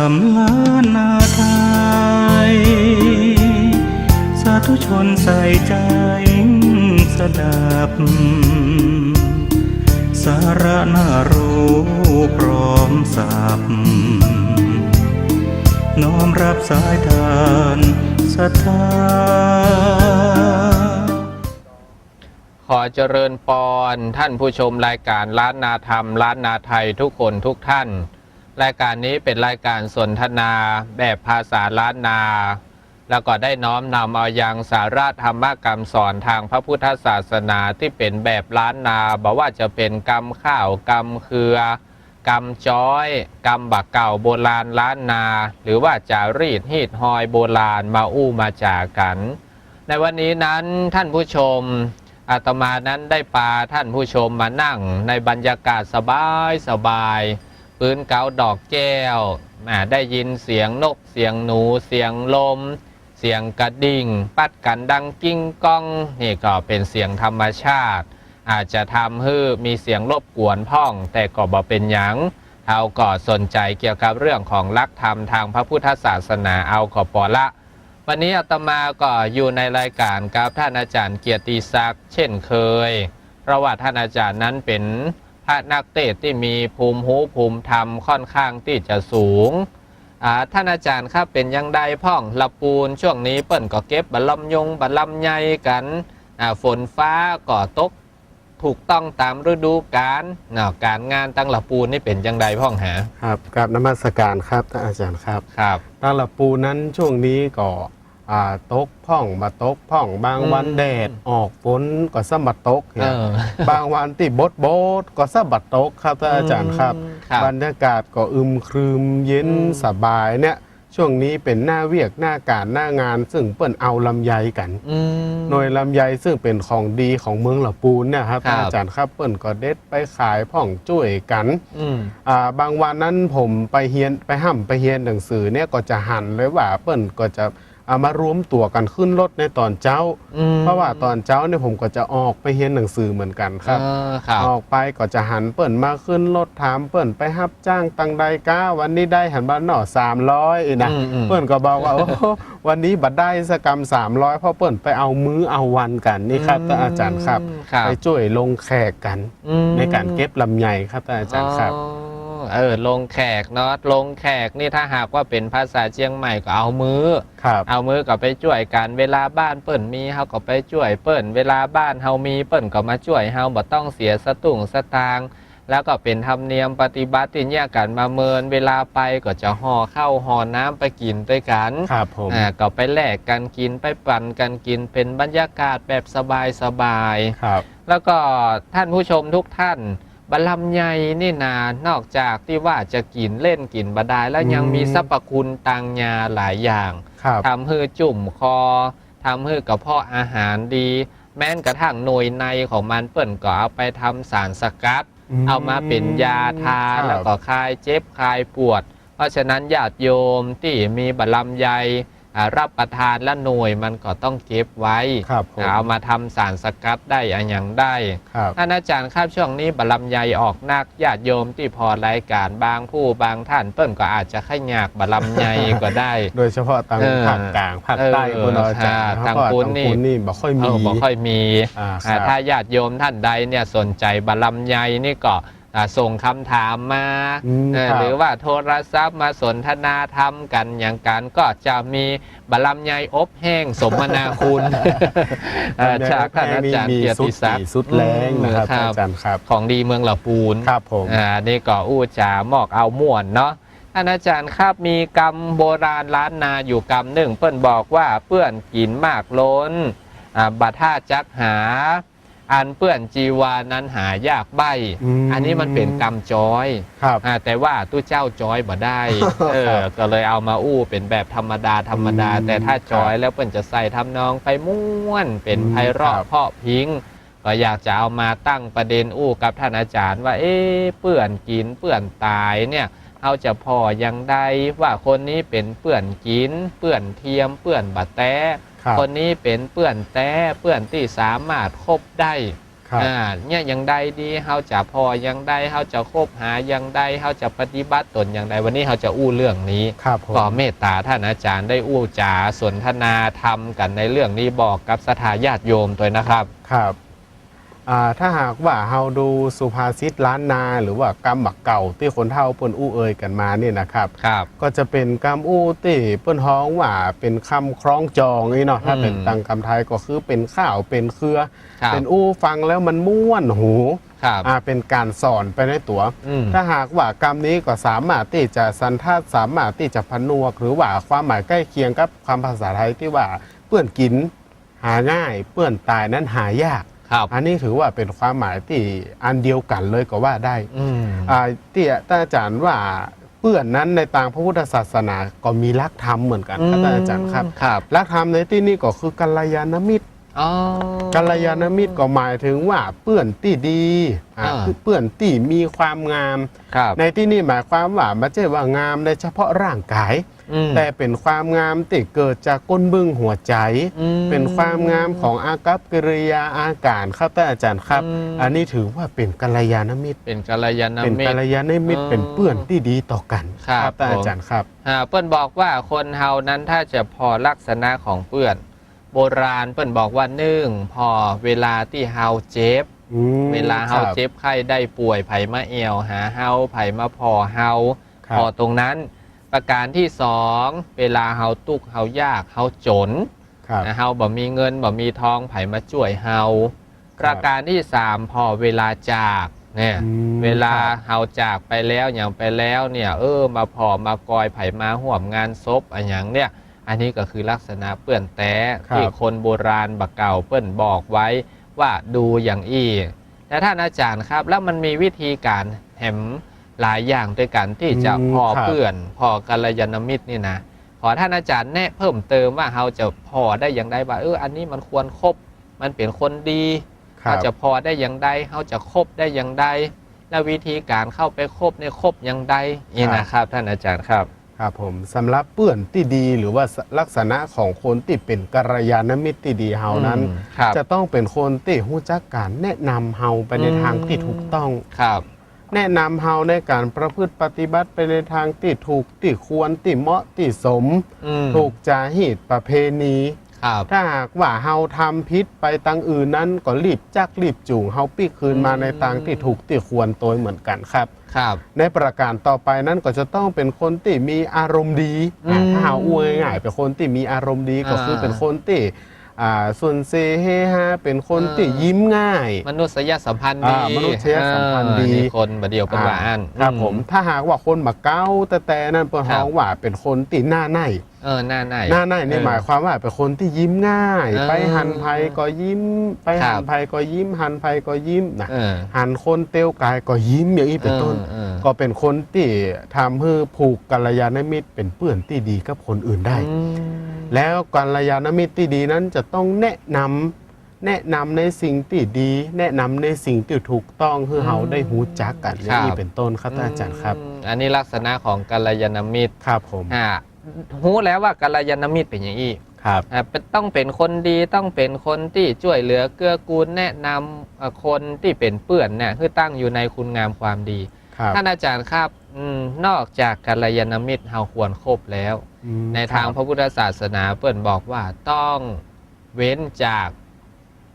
ามล้านนาไทย สาธุชนใส่ใจสดับ สาระน่ารู้พร้อมสับน้อมรับสายทานศรัทธา ขอเจริญปอนท่านผู้ชมรายการล้านนาธรรม ล้านนาไทยทุกคนทุกท่าน รายการนี้เป็นรายการสนทนาแบบภาษาล้านนา แล้วก็ได้น้อมนำเอายังสาระธรรมกรรมสอนทางพระพุทธศาสนาที่เป็นแบบล้านนาบอกว่าจะเป็นกรรมข้าวกรรมเครือกรรมจ้อย กรรมบักเก่าโบราณล้านนา หรือว่าจารีตฮีดฮอยโบราณมาอู้มาจากกัน ในวันนี้นั้นท่านผู้ชมอาตมานั้นได้พาท่านผู้ชมมานั่งในบรรยากาศสบายสบาย ปืนเกาดอกแก้วแหมได้ยินเสียงนกเสียงหนูเสียงลม เสียงกระดิ่ง ปัดกันดังกิ้งก้องนี่ก็เป็นเสียงธรรมชาติ อาจจะทำให้มีเสียงรบกวนพ้อง แต่ก็บ่เป็นหยังเอาก็สนใจเกี่ยวกับเรื่องของลักธรรมทางพระพุทธศาสนาเอาขอปอละ วันนี้อาตมาก็อยู่ในรายการกับท่านอาจารย์เกียรติศักดิ์เช่นเคยเพราะว่าท่านอาจารย์นั้นเป็น พระนักเตะที่มีภูมิหูภูมิธรรมค่อนข้างที่จะสูงอ่าท่านอาจารย์ครับเป็นยังไดพ่องละปูนช่วงนี้เปิ้นก็เก็บบัลลำยงบัลลำไยกันอ่าฝนฟ้าก็ตกถูกต้องตามฤดูกาลเนาะการงานตั้งละปูนนี่เป็นยังไดพ่องหาครับกับนมัสการครับท่านอาจารย์ครับครับตาละปูนั้นช่วงนี้ก็อ่า ตกพ่องมาตกพ่อง บางวันอืมแดดออกฝนก็สะบัดตกเอเนี่ยอบางวันที่บดบดก็สะบัดตกครับท่านอาจารย์ครับครับบรรยากาศก็อึมครึมเย็นอืมสบายเนี่ยช่วงนี้เป็นหน้าเวียกหน้าการหน้างาน ซึ่งเปิ้นเอาลำไยกันอืมหน่วยลำไยซึ่งเป็นของดีของเมืองละปูนเนี่ยครับครับท่านอาจารย์ครับเปิ้นก็เด็ดไปขายพ่องจุ้ยกันอืมอ่าบางวันนั้นผมไปเฮียนไปห้ำไปเฮียนหนังสือเนี่ยก็จะหันเลยว่าเปิ้นก็จะ เอามารวมตัวกันขึ้นรถในตอนเช้าอืมเพราะว่าตอนเช้าเนี่ยผมก็จะออกไปเฮียนหนังสือเหมือนกันครับเออครับออกไปก็จะหันเปิ้นมาขึ้นรถถามเปิ้นไปฮับจ้างตังใดก้าวันนี้ได้หันบ้านหน่อสามร้อยนะอืมอืมเปิ้นก็บอกว่าโอ้วันนี้บัดได้สกรรมสามร้อยเพราะเปิ้นไปเอามื้อเอาวันกันนี่ครับท่านอาจารย์ครับครับไปช่วยลงแขกกันอืมในการเก็บลำไยครับท่านอาจารย์ครับอ๋อ เออลงแขกเนาะลงแขกนี่ถ้าหากว่าเป็นภาษาเชียงใหม่ก็เอามือครับเอามือก็ไปช่วยกันเวลาบ้านเปิ่นมีเฮาก็ไปช่วยเปิ่นเวลาบ้านเฮามีเปิ่นก็มาช่วยเฮาบ่ต้องเสียสตุ้งสตางค์แล้วก็เป็นธรรมเนียมปฏิบัติที่เนี่ยกันมาเมินเวลาไปก็จะห่อข้าวห่อน้ำไปกินด้วยกันครับผมอ่าก็ไปแลกกันกินไปปั่นกันกินเป็นบรรยากาศแบบสบายๆครับ แล้วก็ท่านผู้ชมทุกท่าน บะลำไยนี่นานอกจากที่ว่าจะกินเล่นกินบดายแล้วยังอืมมีสรรพคุณตังยาหลายอย่างครับทำให้จุ่มคอทำให้กระเพาะอาหารดี แม้นกระทั่งหน่วยในของมันเปิ่นก็เอาไปทำสารสกัด เอามาเป็นยาทาครับแล้วก็คลายเจ็บคลายปวด เพราะฉะนั้นญาติโยมที่มีบะลำไยอ่า รับประทานและหน่วยมันก็ต้องเก็บไว้ครับผมเอามาทำสารสกัดได้อะอย่างได้ครับท่านอาจารย์ครับช่วงนี้บลำไยออกนักญาติโยมที่พอรายการบางผู้บางท่านเปิ้นก็อาจจะขยากบลำไยก็ได้ โดยเฉพาะทางเออภาคกลางภาคใต้เออบนอาจารย์ค่ะเพราะว่าทางพุ้นทางนี่พุ้นนี่บ่ค่อยเอมีอบ่ค่อยมีอ่าอ่าครับถ้าญาติโยมท่านใดเนี่ยสนใจบลำไยนี่ก็อ่า ส่งคำถามมาอืมเออครับหรือว่าโทรศัพท์มาสนทนาธรรมกันอย่างกันก็จะมีบลำไยอบแห้งสมนาคุณเอ่อจากท่านอาจารย์มีเกียรสุดติศักดิ์สุดแรงนะครับอืมอาจารย์ครับของดีเมืองละปูนครับผมอ่านี่ก็อู้จาหมอกเอาม่วนเนาะท่านอาจารย์ครับมีกรรมโบราณล้านนาอยู่กรรมหนึ่ง เพื่อนบอกว่าเพื่อนกินมากล้นอ่าบัท่าจักหา อันเปื้อนจีวานั้นหายากใบ อืม อันนี้มันเป็นกรรมจอยครับ อ่าแต่ว่าตู้เจ้าจอยบ่ได้ เออก็เลยเอามาอู้เป็นแบบธรรมดาธรรมดา อืมแต่ถ้าจอยครับแล้วเปิ้นจะใส่ทำนองไปม่วน เป็นอืมไพเราะครับ เพาะพริ้ง ก็อยากจะเอามาตั้งประเด็นอู้กับท่านอาจารย์ว่า เอ๊ะเปื่อนกินเปื่อนตายเนี่ยเอาจะพอยังใดว่าคนนี้เป็นเปื่อนกิน เปื่อนเทียมเปื่อนบะแต้ครับ คนนี้เป็นเปื่อนแต้เปื่อนที่สามารถคบได้ครับอ่าเนี่ยยังใดดีเขาจะพอยังใดเขาจะคบหายังใดเขาจะปฏิบัติตนอย่างใดวันนี้เขาจะอู้เรื่องนี้ครับผมก็เมตตาท่านอาจารย์ได้อู้จาสนทนาธรรมกันในเรื่องนี้บอกกับสถาญาติโยมตัวนะครับครับ อ่าถ้าหากว่าเฮาดูสุภาษิตล้านนา หรือว่ากรรมบักเก่าที่คนเฒ่าเปิ้นอู้เอ่ยกันมาเนี่ยนะครับ ครับ ก็จะเป็นกรรมอู้ที่เปิ้นฮ้องว่าเป็นคำคล้องจองนี่เนาะถ้าอืมเป็นตังคำไทยก็คือเป็นข้าวเป็นเครือ ครับเป็นอู้ฟังแล้วมันม่วนหูครับอ่าเป็นการสอนไปในตัว อืม ถ้าหากว่ากรรมนี้ก็สามารถที่จะสันทัดสามารถที่จะพนวก หรือว่าความหมายใกล้เคียงกับความภาษาไทยที่ว่าเปื้อนกิน หาง่าย เปื้อนตายนั้นหายาก ครับ อันนี้ถือว่าเป็นความหมายที่อันเดียวกันเลยก็ว่าได้อืมอ่าที่ท่านอาจารย์ว่าเปื้อนนั้นในทางพระพุทธศาสนาก็มีลักธรรมเหมือนกันครับท่านอาจารย์ครับ ครับลักธรรมในที่นี้ก็คือกัลยาณมิตร อ๋อ กัลยาณมิตรก็หมายถึงว่าเปื้อนที่ดีอ่าอ่าคือเปื้อนที่มีความงาม ครับในที่นี้หมายความว่าไม่ใช่ว่างามในเฉพาะร่างกาย อืมแต่เป็นความงามที่เกิดจากก้นบึ้งหัวใจ อืมเป็นความงามของอากัปกิริยาอาการครับท่านอาจารย์ครับ อืม อันนี้ถือว่าเป็นกัลยาณมิตร เป็นกัลยาณเป็นมิตกัลร ยาณมิตรอ๋อเป็นเพื่อนที่ดีต่อกันครับท่านผม อาจารย์ครับ อ่าเปิ้นบอกว่าคนเฮานั้นถ้าจะพอลักษณะของเปื้อน โบราณเปิ้นบอกว่าหนึ่งพอเวลาที่เฮาเจ็บ อืมเวลาเฮาครับเจ็บไข้ได้ป่วยไผมาเอวหาเฮาไผมาพอเฮาครับพอตรงนั้น ประการที่สองเวลาเฮาตุกข์เฮายากเฮาจนครับ นะเฮาบ่มีเงินบ่มีทองไผมาช่วยเฮาประการที่สามพอเวลาจากเนี่ย อืมเวลาครับ เฮาจากไปแล้วอย่างไปแล้วเนี่ย เออมาพอมากอยไผมาห่วมงานศพอะไรอย่างเนี่ย อันนี้ก็คือลักษณะเปื้อนแต้ครับ ที่คนโบราณบักเก่าเปิ้นบอกไว้ว่าดูอย่างอี้แต่ท่านอาจารย์ครับ แล้วมันมีวิธีการแหมหลายอย่างด้วยกันที่จะอืมพอครับเพื่อน พอกัลยาณมิตรนี่นะขอท่านอาจารย์แนะเพิ่มเติมว่าเราจะพอได้อย่างไรว่าเอออันนี้มันควรครบมันเป็นคนดี ครัเราบ จะพอได้อย่างใดเขาจะคบได้อย่างใดและวิธีการเข้าไปคบในคบอย่างใดนี่นะครับ ท่านอาจารย์ครับ ครับผมสำหรับเปื้อนที่ดีหรือว่าลักษณะของคนที่เป็นกัลยาณมิตรที่ดีเฮานั้น อืมครับจะต้องเป็นคนที่รู้จักการแนะนำเฮาไปในอืมทางที่ถูกต้อง ครับ แนะนำเฮาในการประพฤติปฏิบัติไปในทางที่ถูกที่ควรที่เหมาะที่สม อืม ถูกจาหีตประเพณีครับ ถ้าหากว่าเฮาทำพิษไปตังอื่นนั้นก็รีบจักรีบจูงเฮาปี้คืนมาอืมในทางที่ถูกที่ควรโดยเหมือนกันครับครับ ในประการต่อไปนั้นก็จะต้องเป็นคนที่มีอารมณ์ดีอืมถ้าหาอ้วยง่ายๆเป็นคนที่มีอารมณ์ดีก็คือเป็นคนที่อ่าส่วนเซเฮฮาเป็นคนที่ยิ้มง่าย มนุษยสัมพันธ์ดีอ่ามนุษยสัมพันธ์ดีเออนี่คนบดเดียวเป็นว่าอันครับอืผมถ้าหากว่าคนมาเก้าแต่แต่นั่นเป็นครับห้องว่าเป็นคนที่หน้าในเออหน้าไหน หน้าในนี่เออหมายความว่าเป็นคนที่ยิ้มง่าย เออไปหันภัยก็ยิ้ม ไปครัหับนภัยก็ยิ้ม หันภัยก็ยิ้มนะเออ หันคนเตียวกายก็ยิ้มอย่างนี้เป็นต้นเออเออก็เป็นคนที่ทำให้ผูกกัลยาณมิตรเป็นเพื่อนที่ดีกับคนอื่นได้ อืม แล้วกัลยาณมิตรที่ดีนั้นจะต้องแนะนำแนะนำในสิ่งที่ดี แนะนำในสิ่งที่ถูกต้องเพื่อเราได้หูจักกันอย่างนี้เป็นต้นครับท่านอาจารย์ครับ อืมอันนี้ลักษณะของกัลยาณมิตรครับผม อ่า รู้แล้วว่ากัลยาณมิตรเป็นอย่างนี้ครับอ่าเป็นต้องเป็นคนดีต้องเป็นคนที่ช่วยเหลือเกื้อกูลแนะนำเอ่อคนที่เป็นเปื่อนเนี่ยคือตั้งอยู่ในคุณงามความดีครับท่านอาจารย์ครับอืมนอกจากกัลยาณมิตรเราควรครบแล้วอืมในทางพระพุทธศาสนาเปิ่นบอกว่าต้องเว้นจาก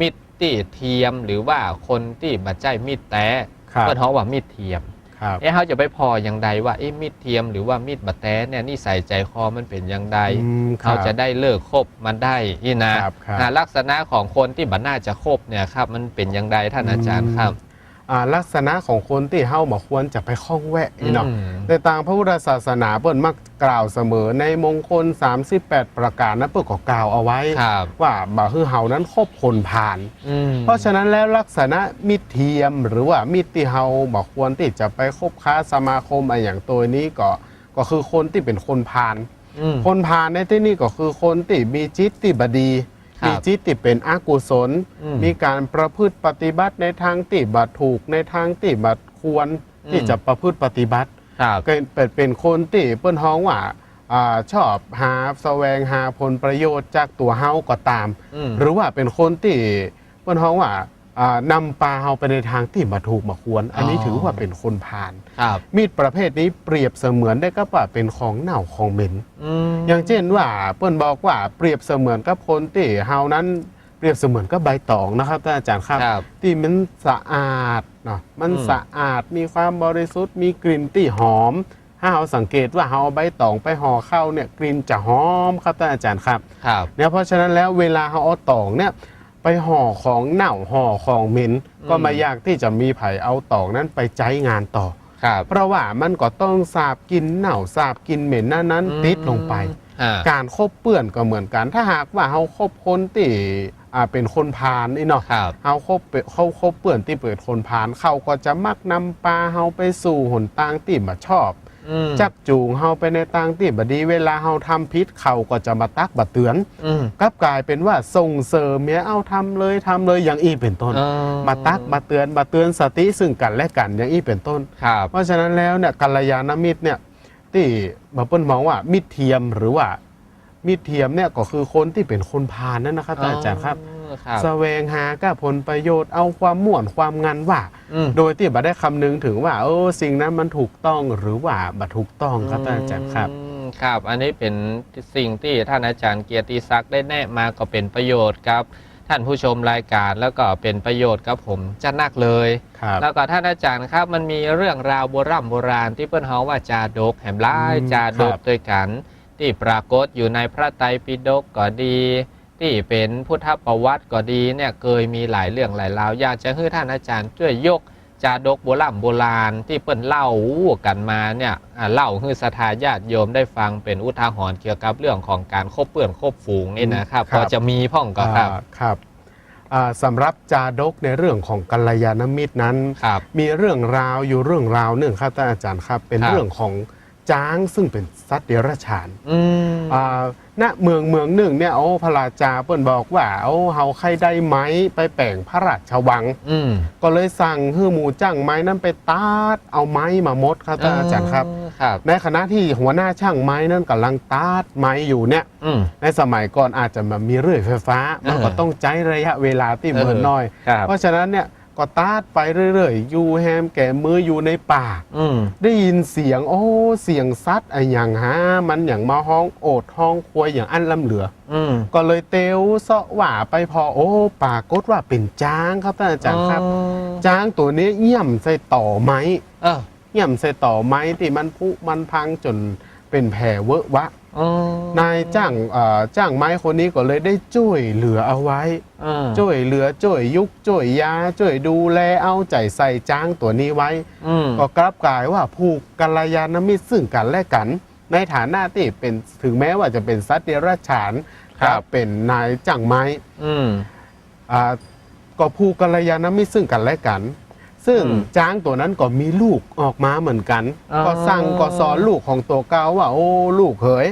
มิตรที่เทียมหรือว่าคนที่บัใจมิตรแต่ครับเปิ่นเขาว่ามิตรเทียมครับ เอ๊ะเขาจะไปพออย่างใดว่าเอ๊ะมิตรเทียมหรือว่ามิตรบัแต้เนี่ยนิสัยใจคอมันเป็นอย่างใดอืมครับเขาจะได้เลิกคบมันได้นี่นะครับครับอ่าลักษณะของคนที่บัน่าจะคบเนี่ยครับมันเป็นอย่างใดท่านอาจารย์ครับอ่า ลักษณะของคนที่เฮาบ่ควรจะไปข้องแวะนี่เนาะอืมในต่างพระพุทธศาสนาเปิ้นมักกล่าวเสมอในมงคล 38 ประการนะเปิ้นก็กล่าวเอาไว้ครับว่าบ่คือเฮานั้นครบคนผ่านอืมเพราะฉะนั้นแล้วลักษณะมิตรเทียมหรือว่ามิตรที่เฮาบอกควรที่จะไปคบค้าสมาคมอะไรอย่างตัวนี้ก็ก็คือคนที่เป็นคนพาลอืมคนพาลในที่นี้ก็คือคนที่มีจิตที่บดี ครับมีจิตที่เป็นอกุศล อืมมีการประพฤติปฏิบัติในทางที่บัดถูกในทางที่บัดควรอืม ที่จะประพฤติปฏิบัติ ครับก็เป็นเป็นคนที่เปิ้นฮ้องว่าอ่าชอบหาแสวงหาผลประโยชน์จากตัวเฮาก็ตาม อืม หรือว่าเป็นคนที่เปิ้นฮ้องว่าอ่า นำปลาเฮาไปในทางที่มาถูกมาควร อันนี้อ๋อถือว่าเป็นคนพาลครับมีดประเภทนี้เปรียบเสมือนได้ก็ว่าเป็นของเน่าของเหม็น อืมอย่างเช่นว่าเปิ้นบอกว่าเปรียบเสมือนกับคนที่เฮานั้นเปรียบเสมือนกับใบตองนะครับท่านอาจารย์ครับ ครับ ที่มันสะอาดเนาะมันอืม สะอาดมีความบริสุทธิ์มีกลิ่นที่หอม ถ้าเราสังเกตว่าเราเอาใบตองไปห่อข้าวเนี่ยกลิ่นจะหอมครับท่านอาจารย์ครับ ครับ เนี่ยเพราะฉะนั้นแล้วเวลาเราเอาตองเนี่ยไป ห่อของเน่าห่อของเหม็นอืมก็ไม่ยากที่จะมีไผเอาตองนั้นไปใช้งานต่อ ครับ เพราะว่ามันก็ต้องสาบกลินเน่าสาบกลินเหม็นนั้นนั้นๆติดลงไป อ่า การคบเปื้อนก็เหมือนกัน ถ้าหากว่าเขาคบคนที่อ่าเป็นคนพาลนี่เนาะครับ เขาคบเปเขาคบเปื่อนที่เปิดคนพาลเขาก็จะมักนำปลาเฮาไปสู่หนตางที่บ่ชอบอืม จักจูงเฮาไปในตางที่บ่ดีเวลาเฮาทำพิษเขาก็จะมาตักบ่เตือนอืมกลับกลายเป็นว่าส่งเสริมเมียเอาทำเลยทำเลยอย่างอีเป็นต้นเออมาตักมาเตือนมาเตือนสติซึ่งกันและกันอย่างอีเป็นต้นครับเพราะฉะนั้นแล้วเนี่ยกัลยาณมิตรเนี่ยที่บาเปิ้ลมองว่ามิตรเทียมหรือว่ามิตรเทียมเนี่ยก็คือคนที่เป็นคนพาลนั่นนะครับท่านอาจารย์ครับครับ แสวงหาก็ผลประโยชน์เอาความม่วนความงันว่าอืมโดยที่บัได้คำนึงถึงว่าเออสิ่งนั้นมันถูกต้องหรือว่าบัถูกต้องครับท่านอาจารย์ครับอืมครับ อันนี้เป็นสิ่งที่ท่านอาจารย์เกียรติศักดิ์ได้แนะมาก็เป็นประโยชน์ครับ ท่านผู้ชมรายการแล้วก็เป็นประโยชน์กับผมจะนักเลยครับแล้วก็ท่านอาจารย์ครับมันมีเรื่องราวโบราณโบราณที่เปิ้นเฮาว่าจาดกแหมร้ายอืมจาดกครับด้วยกัน ที่ปรากฏอยู่ในพระไตรปิฎกก็ดี ที่เป็นพุทธประวัติก็ดีเนี่ยเคยมีหลายเรื่องหลายราวอยากจะให้ท่านอาจารย์ช่วยยกจาดกโบราณโบราณที่เปิ้นเล่ากันมาเนี่ยอ่าเล่าให้สถาญาติโยมได้ฟังเป็นอุทาหรณ์เกี่ยวกับเรื่องของการคบเปื่อนคบฝูงนี่นะครับครับพอจะมีพ่องก็ครับอ่าครับอ่าสำหรับจาดกในเรื่องของกัลยาณมิตรนั้นครับมีเรื่องราวอยู่เรื่องราวหนึ่งครับท่านอาจารย์ครับ เป็นครับเรื่องของจ้างซึ่งเป็นสัตว์เดรัจฉานอืมอ่า ณเมืองเมืองหนึ่งเนี่ยโอ้พระราชาเปิ้นบอกว่าโอ้เฮาใครได้ไหมไปแป่งพระราชวัง อืมก็เลยสั่งให้หมูจ้างไม้นั้นไปตัดเอาไม้มามดครับท่านอาจารย์ครับ ครับ ในขณะที่หัวหน้าช่างไม้นั้นกำลังตัดไม้อยู่เนี่ย อืม ในสมัยก่อนอาจจะมามีเรื่อยไฟฟ้า มันก็เออต้องใช้ระยะเวลาที่เหมือนเออน้อย ครับ เพราะฉะนั้นเนี่ย ก็ตัดไปเรื่อยๆ อยู่แฮมแก่มืออยู่ในป่าอืมได้ยินเสียง โอ้เสียงซัดไอ้อย่างฮะมันอย่างมาห้องโอดห้องควยอย่างอันลำเหลือ อืมก็เลยเตวเสาะหว่าไปพอโอ้ปรากฏว่าเป็นจ้างครับท่านอาจารย์ครับ จ้างตัวนี้เยี่ยมใส่ต่อไม้เออ เยี่ยมใส่ต่อไม้ที่มันพุมันพังจนเป็นแผลเวอะวะ อ๋อนายจ้างเอ่อจ้างไม้คนนี้ก็เลยได้ช่วยเหลือเอาไว้เออช่วยเหลือช่วยยุกช่วยยาช่วยดูแลเอาใจใส่จ้างตัวนี้ไว้ อืมก็กลับกลายว่าผูกกัลยาณมิตรซึ่งกันและกัน ในฐานะที่เป็นถึงแม้ว่าจะเป็นสัตว์เดรัจฉานครับก็เป็นนายจ้างไม้อืม อ่าก็ผูกกัลยาณมิตรซึ่งกันและกัน ซึ่งอืมจ้างตัวนั้นก็มีลูกออกมาเหมือนกันอ๋อก็สั่งก็สอนลูกของตัวเก่าว่าโอ้ลูกเขย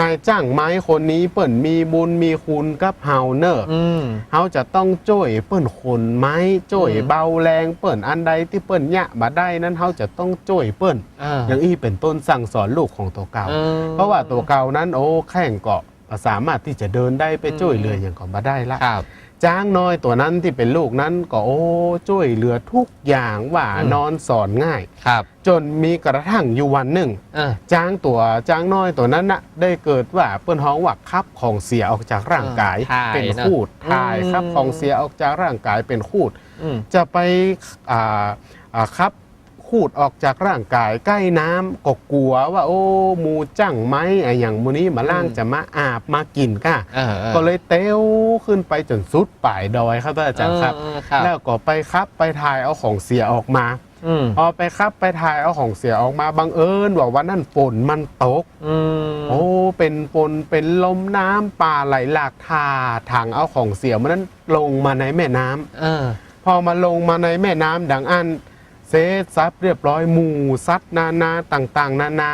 นายจ้างไม้คนนี้เปิ่นมีบุญมีคุณกับเฮาเนอร์อืมเขาจะต้องจ้อยเปิ้นคนไม้จ้อยอืมเบาแรงเปิ้นอันใดที่เปิ้นยะมาได้นั้นเขาจะต้องจ้อยเปิ้นอ่าอย่างอี้เป็นต้นสั่งสอนลูกของตัวเก่าอืมเพราะว่าตัวเก่านั้นโอ้แข่งเกาะ สามารถที่จะเดินได้ไปจ้อยเรืออย่างก่อนมาได้ละครับ จ้างน้อยตัวนั้นที่เป็นลูกนั้นก็โอ้จ้อยเรือทุกอย่างว่าอืม นอนสอนง่าย ครับจนมีกระทั่งอยู่วันหนึ่ง เออ จ้างตัวจ้างน้อยตัวนั้นนะได้เกิดว่าเปิ้นฮ้องว่าคับของเสียออกจากร่างกายเออถ่ายเป็นนะคูดทายอืม ครับของเสียออกจากร่างกายเป็นคูด อืม จะไปอ่าอ่าครับ ขูดออกจากร่างกายใกล้น้ำก็กลัวว่า โอ้หมูจั่งไหมไอ้อย่างมูนี้มาล่างอืมจะมาอาบมากินก้าเออออก็เลยเต้วขึ้นไปจนสุดป่ายดอยครับท่านอาจารย์ครับเออครับแล้วก็ไปครับไปถ่ายเอาของเสียออกมาอืมพอไปครับไปถ่ายเอาของเสียออกมาบังเอิญว่าวันนั้นฝนมันตกอืมโอ้เป็นฝนเป็นลมน้ำป่าไหลหลากทาถังเอาของเสียมันนั้นลงมาในแม่น้ำเออพอมาลงมาในแม่น้ำดังอัน เซซับเรียบร้อยหมู่ซัดนานาต่างๆ นานา